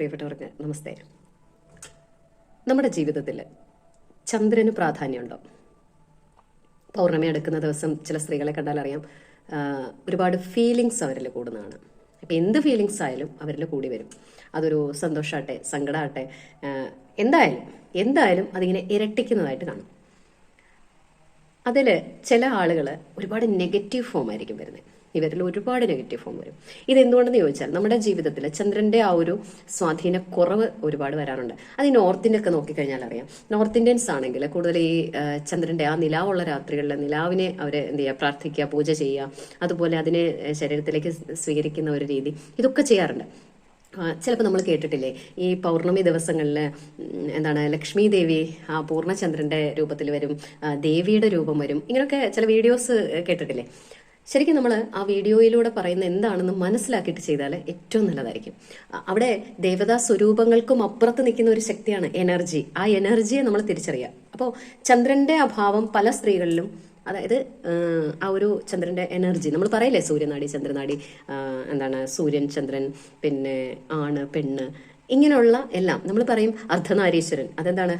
പ്രിയപ്പെട്ടവർക്ക് നമസ്തേ. നമ്മുടെ ജീവിതത്തിൽ ചന്ദ്രന് പ്രാധാന്യമുണ്ടോ? പൗർണമി എടുക്കുന്ന ദിവസം ചില സ്ത്രീകളെ കണ്ടാൽ അറിയാം ഒരുപാട് ഫീലിങ്സ് അവരിൽ കൂടുന്നതാണ്. അപ്പം എന്ത് ഫീലിങ്സ് ആയാലും അവരിൽ കൂടി വരും. അതൊരു സന്തോഷമാട്ടെ സങ്കടമാട്ടെ എന്തായാലും എന്തായാലും അതിങ്ങനെ ഇരട്ടിക്കുന്നതായിട്ട് കാണും. അതിൽ ചില ആളുകൾ ഒരുപാട് നെഗറ്റീവ് ഫോം ആയിരിക്കും വരുന്നത്. ഇവരിൽ ഒരുപാട് നെഗറ്റീവ് ഫോം വരും. ഇത് എന്തുകൊണ്ടെന്ന് ചോദിച്ചാൽ നമ്മുടെ ജീവിതത്തിൽ ചന്ദ്രന്റെ ആ ഒരു സ്വാധീന കുറവ് ഒരുപാട് വരാറുണ്ട്. അത് ഈ നോർത്ത് ഇന്ത്യ ഒക്കെ നോക്കിക്കഴിഞ്ഞാൽ അറിയാം. നോർത്ത് ഇന്ത്യൻസ് ആണെങ്കിൽ കൂടുതൽ ഈ ചന്ദ്രന്റെ ആ നിലാവുള്ള രാത്രികളിൽ നിലാവിനെ അവർ എന്ത് ചെയ്യുക? പ്രാർത്ഥിക്കുക പൂജ ചെയ്യുക. അതുപോലെ അതിനെ ശരീരത്തിലേക്ക് സ്വീകരിക്കുന്ന ഒരു രീതി ഇതൊക്കെ ചെയ്യാറുണ്ട്. ചിലപ്പോൾ നമ്മൾ കേട്ടിട്ടില്ലേ? ഈ പൗർണമി ദിവസങ്ങളിൽ എന്താണ് ലക്ഷ്മി ദേവി ആ പൂർണചന്ദ്രന്റെ രൂപത്തിൽ വരും ദേവിയുടെ രൂപം വരും ഇങ്ങനെയൊക്കെ ചില വീഡിയോസ് കേട്ടിട്ടില്ലേ? ശരിക്കും നമ്മൾ ആ വീഡിയോയിലൂടെ പറയുന്ന എന്താണെന്ന് മനസ്സിലാക്കിയിട്ട് ചെയ്താൽ ഏറ്റവും നല്ലതായിരിക്കും. അവിടെ ദേവതാ സ്വരൂപങ്ങൾക്കും അപ്പുറത്ത് നിൽക്കുന്ന ഒരു ശക്തിയാണ് എനർജി. ആ എനർജിയെ നമ്മൾ തിരിച്ചറിയുക. അപ്പോൾ ചന്ദ്രന്റെ അഭാവം പല സ്ത്രീകളിലും അതായത് ആ, ഒരു ചന്ദ്രന്റെ എനർജി നമ്മൾ പറയില്ലേ സൂര്യനാടി ചന്ദ്രനാടി എന്താണ് സൂര്യൻ ചന്ദ്രൻ പിന്നെ ആണ് പെണ്ണ് ഇങ്ങനെയുള്ള എല്ലാം. നമ്മൾ പറയും അർദ്ധനാരീശ്വരൻ. അതെന്താണ്?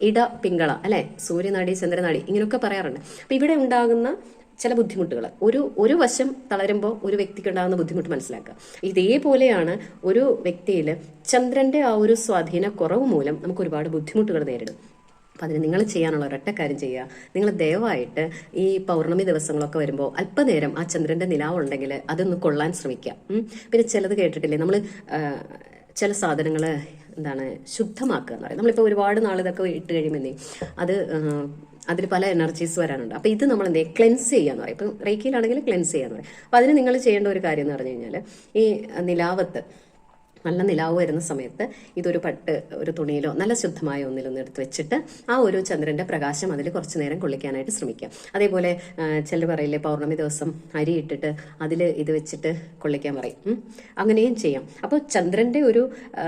ഇട പിങ്കള അല്ലെ? സൂര്യനാടി ചന്ദ്രനാടി ഇങ്ങനെയൊക്കെ പറയാറുണ്ട്. അപ്പൊ ഇവിടെ ഉണ്ടാകുന്ന ചില ബുദ്ധിമുട്ടുകൾ. ഒരു ഒരു വശം തളരുമ്പോൾ ഒരു വ്യക്തിക്ക് ഉണ്ടാകുന്ന ബുദ്ധിമുട്ട് മനസ്സിലാക്കുക. ഇതേപോലെയാണ് ഒരു വ്യക്തിയിൽ ചന്ദ്രന്റെ ആ ഒരു സ്വാധീന കുറവ് മൂലം നമുക്ക് ഒരുപാട് ബുദ്ധിമുട്ടുകൾ നേരിടും. അപ്പം അതിന് നിങ്ങൾ ചെയ്യാനുള്ള ഒരൊറ്റ കാര്യം ചെയ്യുക. നിങ്ങൾ ദയവായിട്ട് ഈ പൗർണമി ദിവസങ്ങളൊക്കെ വരുമ്പോൾ അല്പനേരം ആ ചന്ദ്രന്റെ നിലാവുണ്ടെങ്കിൽ അതൊന്ന് കൊള്ളാൻ ശ്രമിക്കുക. പിന്നെ ചിലത് കേട്ടിട്ടില്ലേ? നമ്മൾ ചില സാധനങ്ങൾ എന്താണ് ശുദ്ധമാക്കുക എന്ന് പറയും. നമ്മളിപ്പോൾ ഒരുപാട് നാൾ ഇതൊക്കെ ഇട്ട് കഴിയുമെന്നേ അത് അതിൽ പല എനർജീസ് വരാനുണ്ട്. അപ്പോൾ ഇത് നമ്മൾ എന്തെങ്കിലും ക്ലെൻസ് ചെയ്യാന്ന് പറയും. ഇപ്പം റേക്കിയിലാണെങ്കിൽ ക്ലെൻസ് ചെയ്യാന്ന് പറയും. അപ്പോൾ അതിന് നിങ്ങൾ ചെയ്യേണ്ട ഒരു കാര്യം എന്ന് പറഞ്ഞു കഴിഞ്ഞാൽ ഈ നിലാവത്ത് നല്ല നിലാവ് വരുന്ന സമയത്ത് ഇതൊരു പട്ട് ഒരു തുണിയിലോ നല്ല ശുദ്ധമായ ഒന്നിലൊന്ന് എടുത്ത് വെച്ചിട്ട് ആ ഒരു ചന്ദ്രന്റെ പ്രകാശം അതിൽ കുറച്ച് നേരം കൊള്ളിക്കാനായിട്ട് ശ്രമിക്കുക അതേപോലെ ചിലർ പറയില്ലേ പൗർണമി ദിവസം അരി ഇട്ടിട്ട് അതിൽ ഇത് വെച്ചിട്ട് കൊള്ളിക്കാൻ പറയും. അങ്ങനെയും ചെയ്യാം. അപ്പോൾ ചന്ദ്രന്റെ ഒരു ആ,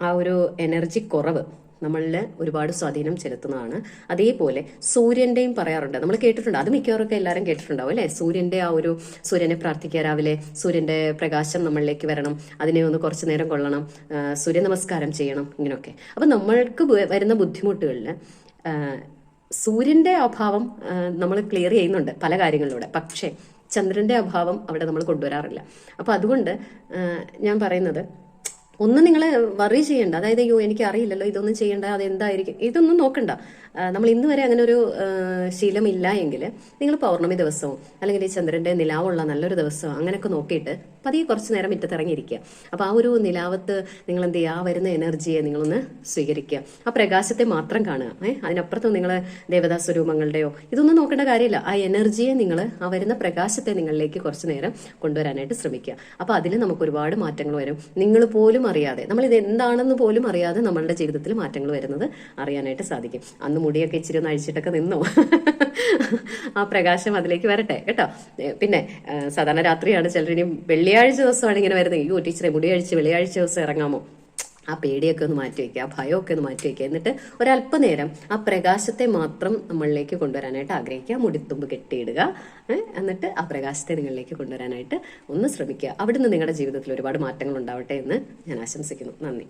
ആ ഒരു എനർജി കുറവ് നമ്മളിൽ ഒരുപാട് സ്വാധീനം ചെലുത്തുന്നതാണ്. അതേപോലെ സൂര്യന്റെയും പറയാറുണ്ട്. നമ്മൾ കേട്ടിട്ടുണ്ട്. അത് മിക്കവാറൊക്കെ എല്ലാവരും കേട്ടിട്ടുണ്ടാവും അല്ലേ? സൂര്യന്റെ ആ ഒരു സൂര്യനെ പ്രാർത്ഥിക്കുക രാവിലെ സൂര്യന്റെ പ്രകാശം നമ്മളിലേക്ക് വരണം അതിനെ ഒന്ന് കുറച്ച് നേരം കൊള്ളണം സൂര്യ നമസ്കാരം ചെയ്യണം ഇങ്ങനെയൊക്കെ. അപ്പം നമ്മൾക്ക് വരുന്ന ബുദ്ധിമുട്ടുകളിൽ സൂര്യന്റെ അഭാവം നമ്മൾ ക്ലിയർ ചെയ്യുന്നുണ്ട് പല കാര്യങ്ങളിലൂടെ. പക്ഷേ ചന്ദ്രന്റെ അഭാവം അവിടെ നമ്മൾ കൊണ്ടുവരാറില്ല. അപ്പൊ അതുകൊണ്ട് ഞാൻ പറയുന്നത് ഒന്നും നിങ്ങൾ വറി ചെയ്യണ്ട. അതായത് അയ്യോ എനിക്ക് അറിയില്ലല്ലോ ഇതൊന്നും ചെയ്യണ്ട അതെന്തായിരിക്കും? ഇതൊന്നും നോക്കണ്ട. നമ്മൾ ഇന്ന് വരെ അങ്ങനെ ഒരു ശീലം ശീലമില്ല എങ്കിൽ നിങ്ങൾ പൗർണമി ദിവസവും അല്ലെങ്കിൽ ഈ ചന്ദ്രന്റെ നിലാവുള്ള നല്ലൊരു ദിവസവും അങ്ങനെയൊക്കെ നോക്കിയിട്ട് പതിയെ കുറച്ച് നേരം മുറ്റത്തിറങ്ങിയിരിക്കുക. അപ്പോൾ ആ ഒരു നിലാവത്ത് നിങ്ങൾ എന്ത് ചെയ്യുക? ആ വരുന്ന എനർജിയെ നിങ്ങളൊന്ന് സ്വീകരിക്കുക. ആ പ്രകാശത്തെ മാത്രം കാണുക. ഏഹ് അതിനപ്പുറത്തും നിങ്ങൾ ദേവതാ സ്വരൂപങ്ങളുടെയോ ഇതൊന്നും നോക്കേണ്ട കാര്യമില്ല. ആ എനർജിയെ നിങ്ങൾ ആ വരുന്ന പ്രകാശത്തെ നിങ്ങളിലേക്ക് കുറച്ച് നേരം കൊണ്ടുവരാനായിട്ട് ശ്രമിക്കുക. അപ്പോൾ അതിൽ നമുക്ക് ഒരുപാട് മാറ്റങ്ങൾ വരും. നിങ്ങൾ പോലും അറിയാതെ നമ്മൾ ഇത് എന്താണെന്ന് പോലും അറിയാതെ നമ്മളുടെ ജീവിതത്തിൽ മാറ്റങ്ങൾ വരുന്നത് അറിയാനായിട്ട് സാധിക്കും. അന്ന് മുടിയൊക്കെ ഇച്ചിരി ഒന്ന് അഴിച്ചിട്ടൊക്കെ നിന്നോ? ആ പ്രകാശം അതിലേക്ക് വരട്ടെ കേട്ടോ? പിന്നെ സാധാരണ രാത്രിയാണ് ചിലർ ഇനി വെള്ളിയാഴ്ച ദിവസമാണ് ഇങ്ങനെ വരുന്നത്. അയ്യോ ടീച്ചറെ മുടി അഴിച്ച് വെള്ളിയാഴ്ച ദിവസം ഇറങ്ങാമോ? ആ പേടിയൊക്കെ ഒന്ന് മാറ്റി വയ്ക്കുക ആ ഭയമൊക്കെ ഒന്ന് മാറ്റി വയ്ക്കുക എന്നിട്ട് ഒരല്പനേരം ആ പ്രകാശത്തെ മാത്രം നമ്മളിലേക്ക് കൊണ്ടുവരാനായിട്ട് ആഗ്രഹിക്കുക. മുടിത്തുമ്പ് കെട്ടിയിടുക എന്നിട്ട് ആ പ്രകാശത്തെ നിങ്ങളിലേക്ക് കൊണ്ടുവരാനായിട്ട് ഒന്ന് ശ്രമിക്കുക. അവിടുന്ന് നിങ്ങളുടെ ജീവിതത്തിൽ ഒരുപാട് മാറ്റങ്ങൾ ഉണ്ടാവട്ടെ എന്ന് ഞാൻ ആശംസിക്കുന്നു. നന്ദി.